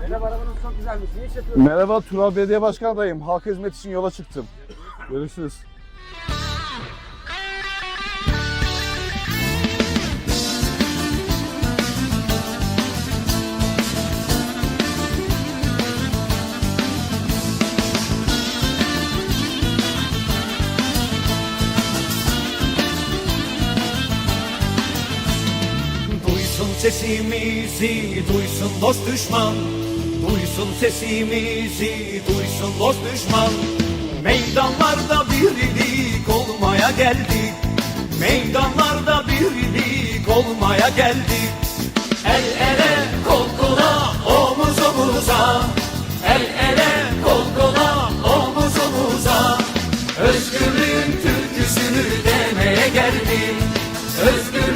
Merhaba arabanız çok güzelmiş. Ne iş yapıyorsunuz? Merhaba Tural Belediye Başkanı adayım. Halka hizmet için yola çıktım. Görüşürüz. sesimizi duysun dost düşman. Duysun sesimizi duysun dost düşman. Meydanlarda birlik olmaya geldik. Meydanlarda birlik olmaya geldik. El ele kol kola omuz omuza. El ele kol kola omuz omuza. Özgürlüğün türküsünü demeye geldim. Özgür